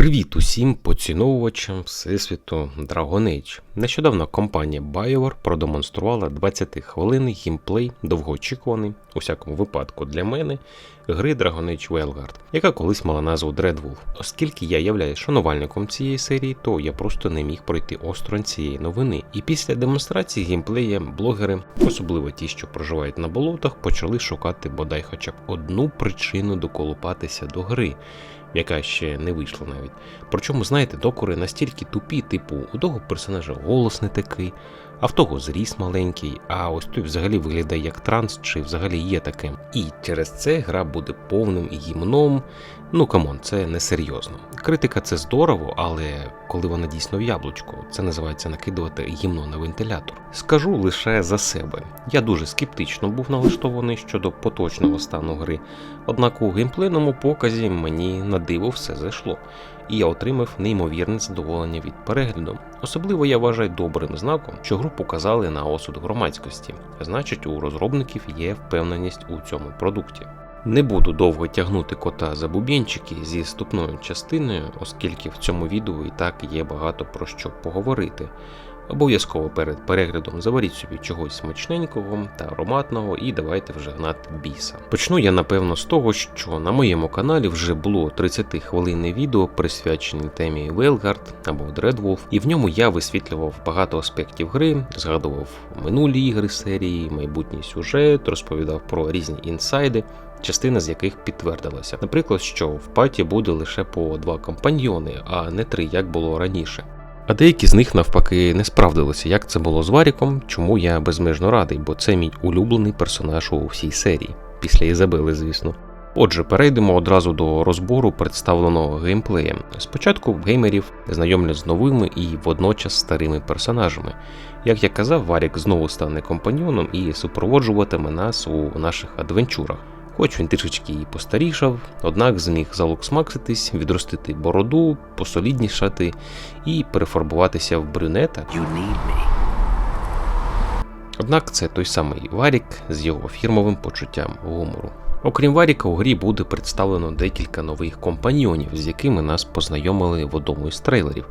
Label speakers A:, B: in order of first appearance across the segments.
A: Привіт усім поціновувачам Всесвіту Dragon Age. Нещодавно компанія BioWare продемонструвала 20 хвилинний геймплей, довгоочікуваний, у всякому випадку для мене, гри Dragon Age Veilguard, яка колись мала назву Dreadwolf. Оскільки я являюсь шанувальником цієї серії, то я просто не міг пройти осторонь цієї новини. І після демонстрації геймплея блогери, особливо ті, що проживають на болотах, почали шукати бодай хоча б одну причину доколупатися до гри яка ще не вийшла навіть. Причому, знаєте, докори настільки тупі, типу, у того персонажа голос не такий, а в того зріс маленький, а ось той взагалі виглядає як транс, чи взагалі є таким. І через це гра буде повним гімном. Ну камон, це не серйозно. Критика це здорово, але коли вона дійсно в яблучку, це називається накидувати гімно на вентилятор. Скажу лише за себе. Я дуже скептично був налаштований щодо поточного стану гри, однак у геймплейному показі мені на диво все зайшло і я отримав неймовірне задоволення від перегляду. Особливо я вважаю добрим знаком, що гру показали на осуд громадськості, значить, у розробників є впевненість у цьому продукті. Не буду довго тягнути кота за бубінчики зі ступною частиною, оскільки в цьому відео і так є багато про що поговорити. Обов'язково перед переглядом заваріть собі чогось смачненького та ароматного і давайте вже гнати біса. Почну я напевно з того, що на моєму каналі вже було 30 хвилинне відео присвячене темі Veilguard або Dreadwolf, і в ньому я висвітлював багато аспектів гри, згадував минулі ігри серії, майбутній сюжет, розповідав про різні інсайди. Частина з яких підтвердилася, наприклад, що в паті буде лише по два компаньйони, а не три, як було раніше. А деякі з них навпаки не справдилися, як це було з Варіком, чому я безмежно радий, бо це мій улюблений персонаж у всій серії, після Ізабели, звісно. Отже, перейдемо одразу до розбору представленого геймплеєм. Спочатку геймерів знайомлять з новими і водночас старими персонажами. Як я казав, Варік знову стане компаньйоном і супроводжуватиме нас у наших адвенчурах. Хоч він трішечки і постарішав, однак зміг залуксмакситись, відростити бороду, посоліднішати і перефарбуватися в брюнета. Однак це той самий Варік з його фірмовим почуттям гумору. Окрім Варіка, у грі буде представлено декілька нових компаньйонів, з якими нас познайомили в одному із трейлерів.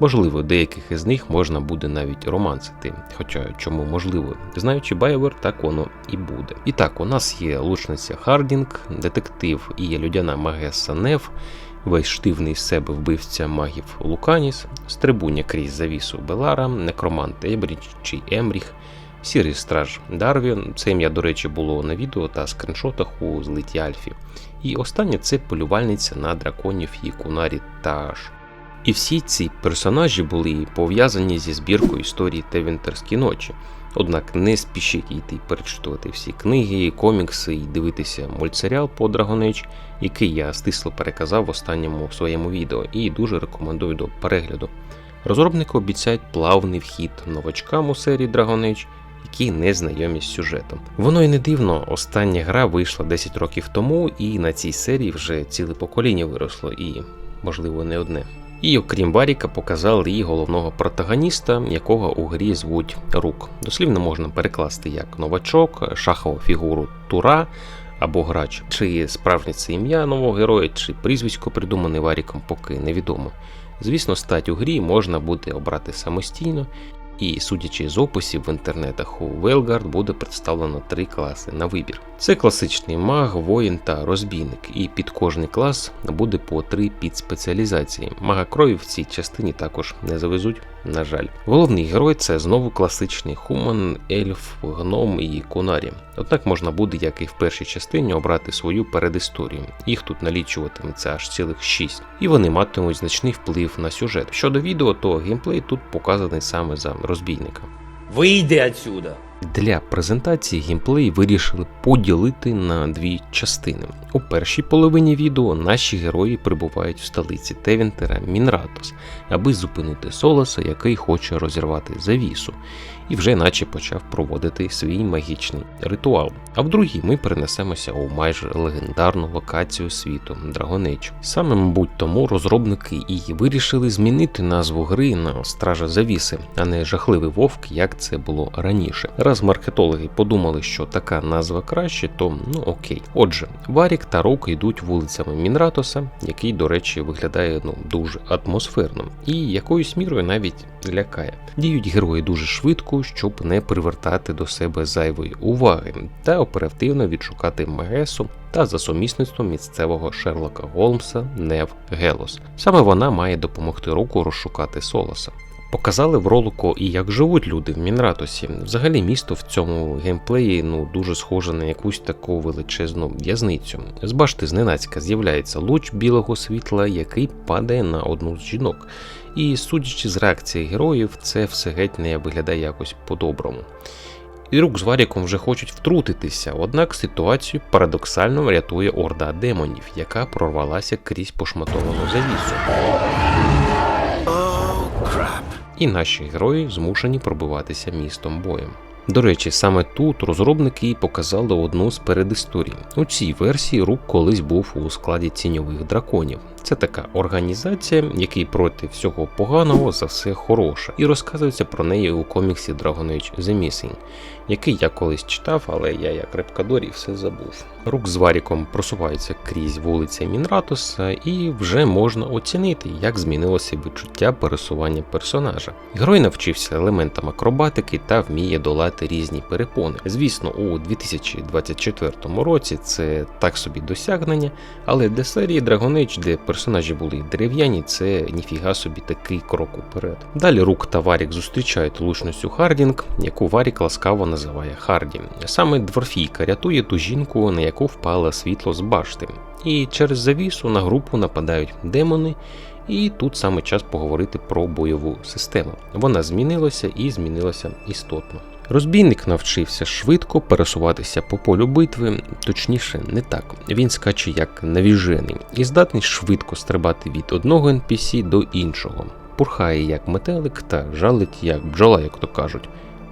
A: Можливо, деяких із них можна буде навіть романсити, хоча чому можливо, знаючи Байвер, так воно і буде. І так, у нас є лучниця Хардінг, детектив і людяна Магеса Нев, весь штивний з себе вбивця магів Луканіс, стрибуня крізь завісу Белара, некромант Ебріч чи Емріх. Сірий страж Дарвін, це ім'я, до речі, було на відео та скріншотах у злиті Альфі. І останнє це полювальниця на драконів і Кунарі Таш. І всі ці персонажі були пов'язані зі збіркою історії Тевінтерські ночі. Однак не спішіть йти перечитувати всі книги, комікси і дивитися мультсеріал по Dragon Age, який я стисло переказав в останньому своєму відео, і дуже рекомендую до перегляду. Розробники обіцяють плавний вхід новачкам у серії Dragon Age, які не знайомі з сюжетом. Воно і не дивно, остання гра вийшла 10 років тому, і на цій серії вже ціле покоління виросло, і, можливо, не одне. І окрім Варіка, показали і головного протагоніста, якого у грі звуть Рук. Дослівно можна перекласти як новачок, шахову фігуру Тура або грач. Чи справжнє це ім'я нового героя, чи прізвисько придумане Варіком, поки невідомо. Звісно, стать у грі можна буде обрати самостійно, і судячи з описів в інтернетах, у Велгард буде представлено три класи на вибір. Це класичний маг, воїн та розбійник, і під кожний клас буде по три підспеціалізації. Мага крові в цій частині також не завезуть, на жаль. Головний герой це знову класичний хуман, ельф, гном і кунарі. Однак можна буде, як і в першій частині, обрати свою передісторію. Їх тут налічуватиметься аж цілих шість, і вони матимуть значний вплив на сюжет. Щодо відео, то геймплей тут показаний саме за розбійника.
B: Вийди отсюда.
A: Для презентації геймплей вирішили поділити на дві частини. У першій половині відео наші герої прибувають в столиці Тевінтера Мінратос, аби зупинити Солоса, який хоче розірвати завісу, і вже наче почав проводити свій магічний ритуал. А в другій ми перенесемося у майже легендарну локацію світу Драгонеч. Саме, мабуть, тому розробники і вирішили змінити назву гри на Стража Завіси, а не жахливий вовк, як це було раніше. раз маркетологи подумали, що така назва краще, то ну окей. Отже, Варік та Рок йдуть вулицями Мінратоса, який, до речі, виглядає ну дуже атмосферно і якоюсь мірою навіть лякає. Діють герої дуже швидко, щоб не привертати до себе зайвої уваги, та оперативно відшукати Мегесу та за сумісництвом місцевого Шерлока Голмса Нев Гелос. Саме вона має допомогти Року розшукати Солоса. Показали в ролику і як живуть люди в Мінратосі. Взагалі місто в цьому геймплеї ну дуже схоже на якусь таку величезну в'язницю. З башти зненацька з'являється луч білого світла, який падає на одну з жінок. І судячи з реакції героїв, це все геть не виглядає якось по-доброму. І рук з Варіком вже хочуть втрутитися, однак ситуацію парадоксально рятує орда демонів, яка прорвалася крізь пошматовану завісу. І наші герої змушені пробиватися містом боєм. До речі, саме тут розробники і показали одну з передісторій. У цій версії рук колись був у складі тіньових драконів. Це така організація, який проти всього поганого за все хороше, і розказується про неї у коміксі Dragon Age The Missing, який я колись читав, але я як репкадорі все забув. Рук з Варіком просувається крізь вулиці Мінратуса, і вже можна оцінити, як змінилося відчуття пересування персонажа. Герой навчився елементам акробатики та вміє долати різні перепони. Звісно, у 2024 році це так собі досягнення, але для серії Dragon Age, де персонажі були дерев'яні, це ніфіга собі такий крок уперед. Далі Рук та Варік зустрічають лучницю Хардінг, яку Варік ласкаво називає Харді. Саме дворфійка рятує ту жінку, на яку впало світло з башти. І через завісу на групу нападають демони. І тут саме час поговорити про бойову систему. Вона змінилася і змінилася істотно. Розбійник навчився швидко пересуватися по полю битви, точніше, не так. Він скаче як навіжений і здатний швидко стрибати від одного NPC до іншого. Пурхає як метелик та жалить як бджола, як то кажуть.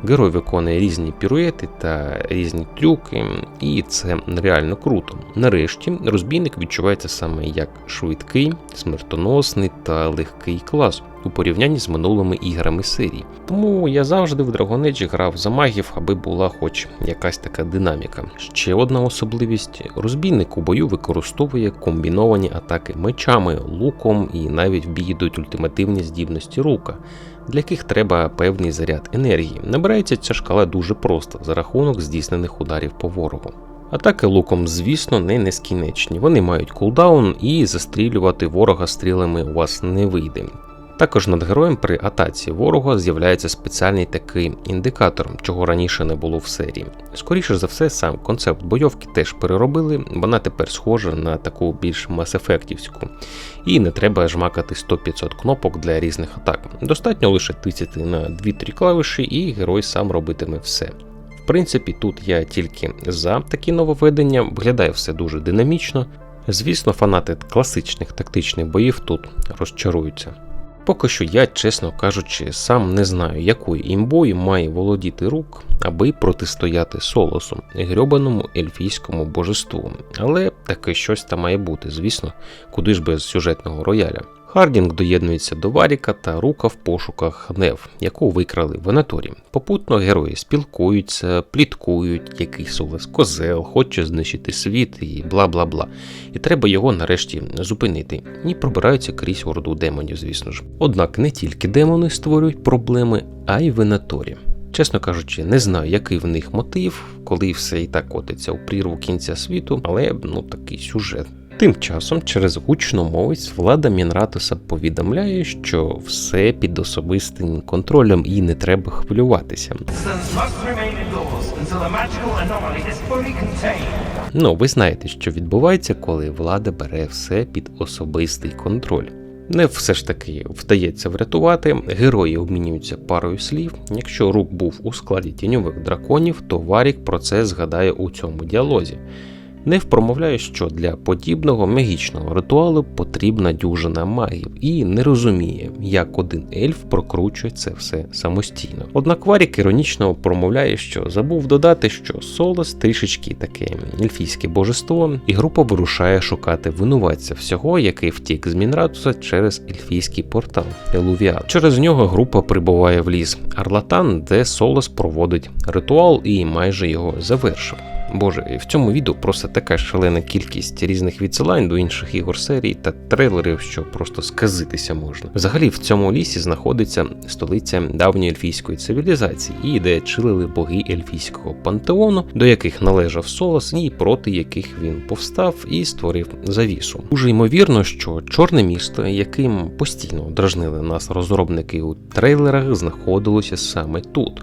A: Герой виконує різні піруети та різні трюки, і це реально круто. Нарешті розбійник відчувається саме як швидкий, смертоносний та легкий клас у порівнянні з минулими іграми серії. Тому я завжди в Dragon Age грав за магів, аби була хоч якась така динаміка. Ще одна особливість: розбійник у бою використовує комбіновані атаки мечами, луком і навіть в ультимативні здібності рука для яких треба певний заряд енергії. Набирається ця шкала дуже просто за рахунок здійснених ударів по ворогу. Атаки луком, звісно, не нескінченні. Вони мають кулдаун і застрілювати ворога стрілами у вас не вийде. Також над героєм при атаці ворога з'являється спеціальний такий індикатор, чого раніше не було в серії. Скоріше за все, сам концепт бойовки теж переробили, вона тепер схожа на таку більш масефектівську. І не треба жмакати 100-500 кнопок для різних атак. Достатньо лише тисяти на 2-3 клавіші, і герой сам робитиме все. В принципі, тут я тільки за такі нововведення, виглядає все дуже динамічно. Звісно, фанати класичних тактичних боїв тут розчаруються. Поки що я, чесно кажучи, сам не знаю, якою імбою має володіти рук, аби протистояти Солосу, грьобаному ельфійському божеству. Але таке щось там має бути, звісно, куди ж без сюжетного рояля. Хардінг доєднується до Варіка та Рука в пошуках Нев, яку викрали в Анаторі. Попутно герої спілкуються, пліткують, який Солос козел, хоче знищити світ і бла бла бла. І треба його нарешті зупинити. І пробираються крізь орду демонів, звісно ж. Однак не тільки демони створюють проблеми, а й в Анаторі. Чесно кажучи, не знаю, який в них мотив, коли все і так котиться у прірву кінця світу, але ну такий сюжет. Тим часом через гучномовець влада Мінратуса повідомляє, що все під особистим контролем і не треба хвилюватися. Ну, ви знаєте, що відбувається, коли влада бере все під особистий контроль. Не все ж таки вдається врятувати, герої обмінюються парою слів. Якщо рук був у складі тіньових драконів, то Варік про це згадає у цьому діалозі. Нев промовляє, що для подібного магічного ритуалу потрібна дюжина магів і не розуміє, як один ельф прокручує це все самостійно. Однак Варік іронічно промовляє, що забув додати, що Солос трішечки таке ельфійське божество, і група вирушає шукати винуватця всього, який втік з Мінратуса через ельфійський портал Елувіат. Через нього група прибуває в ліс Арлатан, де Солос проводить ритуал і майже його завершив. Боже, в цьому відео просто така шалена кількість різних відсилань до інших ігор серії та трейлерів, що просто сказитися можна. Взагалі, в цьому лісі знаходиться столиця давньої ельфійської цивілізації, і де чилили боги ельфійського пантеону, до яких належав Солос, і проти яких він повстав і створив завісу. Дуже ймовірно, що чорне місто, яким постійно дражнили нас розробники у трейлерах, знаходилося саме тут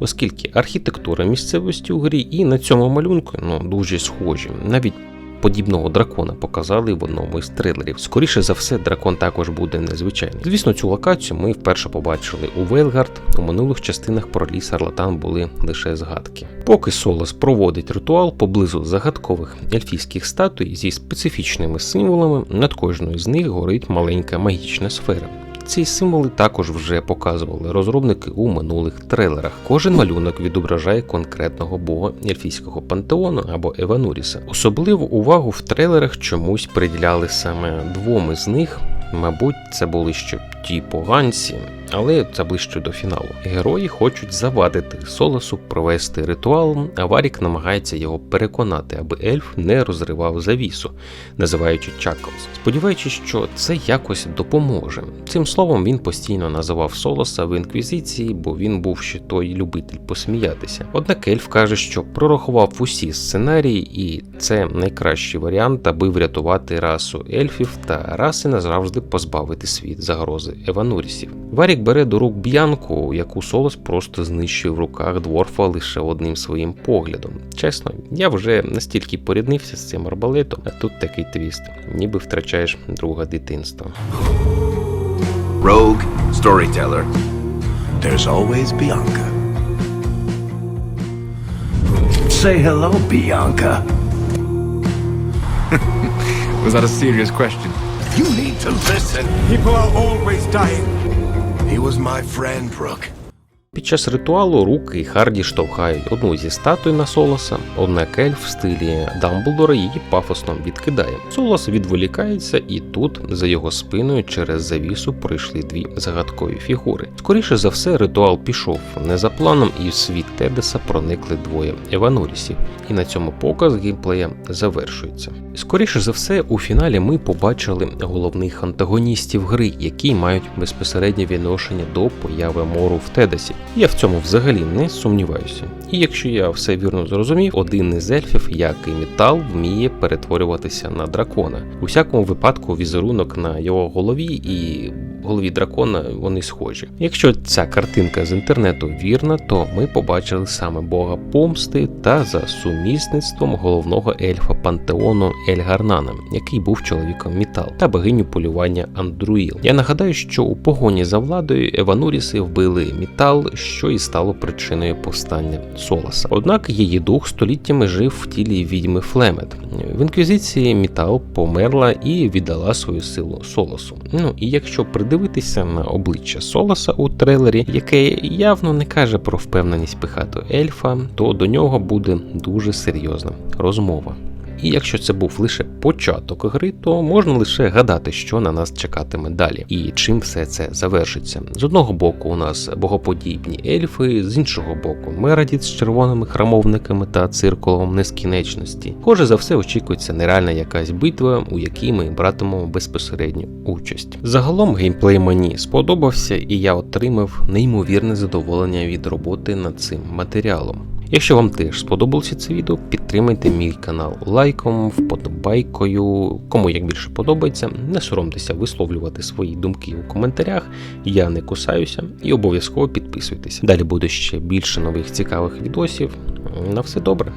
A: оскільки архітектура місцевості у грі і на цьому малюнку ну, дуже схожі. Навіть подібного дракона показали в одному із трейлерів. Скоріше за все, дракон також буде незвичайний. Звісно, цю локацію ми вперше побачили у Вейлгард. У минулих частинах про ліс Арлатан були лише згадки. Поки Солос проводить ритуал поблизу загадкових ельфійських статуй зі специфічними символами, над кожною з них горить маленька магічна сфера. Ці символи також вже показували розробники у минулих трейлерах. Кожен малюнок відображає конкретного бога ельфійського пантеону або Евануріса. Особливу увагу в трейлерах чомусь приділяли саме двом із них. Мабуть, це були ще ті поганці, але це ближче до фіналу. Герої хочуть завадити Солосу провести ритуал, а Варік намагається його переконати, аби ельф не розривав завісу, називаючи Чаклс, сподіваючись, що це якось допоможе. Цим словом він постійно називав Солоса в інквізиції, бо він був ще той любитель посміятися. Однак ельф каже, що прорахував усі сценарії, і це найкращий варіант, аби врятувати расу ельфів та раси назавжди позбавити світ загрози Еванурісів. Варік бере до рук б'янку, яку Солос просто знищив в руках дворфа лише одним своїм поглядом. Чесно, я вже настільки поріднився з цим арбалетом, а тут такий твіст, ніби втрачаєш друга дитинства.
C: Rogue, storyteller. There's always Bianca.
D: Say hello, Bianca.
E: Was that a serious question?
C: You need to listen.
F: People are always dying.
C: He was my friend, Brooke.
A: Під час ритуалу Рук і Харді штовхають одну зі статуй на Солоса, однак ельф в стилі Дамблдора її пафосно відкидає. Солос відволікається, і тут за його спиною через завісу пройшли дві загадкові фігури. Скоріше за все, ритуал пішов не за планом, і в світ Тедеса проникли двоє Еванурісів, і на цьому показ геймплея завершується. Скоріше за все, у фіналі ми побачили головних антагоністів гри, які мають безпосереднє відношення до появи мору в Тедесі. Я в цьому взагалі не сумніваюся. І якщо я все вірно зрозумів, один із ельфів, як і метал, вміє перетворюватися на дракона. У всякому випадку візерунок на його голові і голові дракона вони схожі. Якщо ця картинка з інтернету вірна, то ми побачили саме бога помсти та за сумісництвом головного ельфа пантеону Ельгарнана, який був чоловіком Мітал, та богиню полювання Андруїл. Я нагадаю, що у погоні за владою Евануріси вбили Мітал, що і стало причиною повстання Солоса. Однак її дух століттями жив в тілі відьми Флемет. В інквізиції Мітал померла і віддала свою силу Солосу. Ну і якщо придивитися на обличчя Солоса у трейлері, яке явно не каже про впевненість пихату ельфа, то до нього буде дуже серйозна розмова. І якщо це був лише початок гри, то можна лише гадати, що на нас чекатиме далі, і чим все це завершиться. З одного боку, у нас богоподібні ельфи, з іншого боку, Мередіт з червоними храмовниками та циркулом нескінченності. Схоже за все очікується нереальна якась битва, у якій ми братимемо безпосередню участь. Загалом геймплей мені сподобався, і я отримав неймовірне задоволення від роботи над цим матеріалом. Якщо вам теж сподобалося це відео, підтримайте мій канал лайком, вподобайкою, кому як більше подобається. Не соромтеся висловлювати свої думки у коментарях. Я не кусаюся і обов'язково підписуйтесь. Далі буде ще більше нових цікавих відосів. На все добре.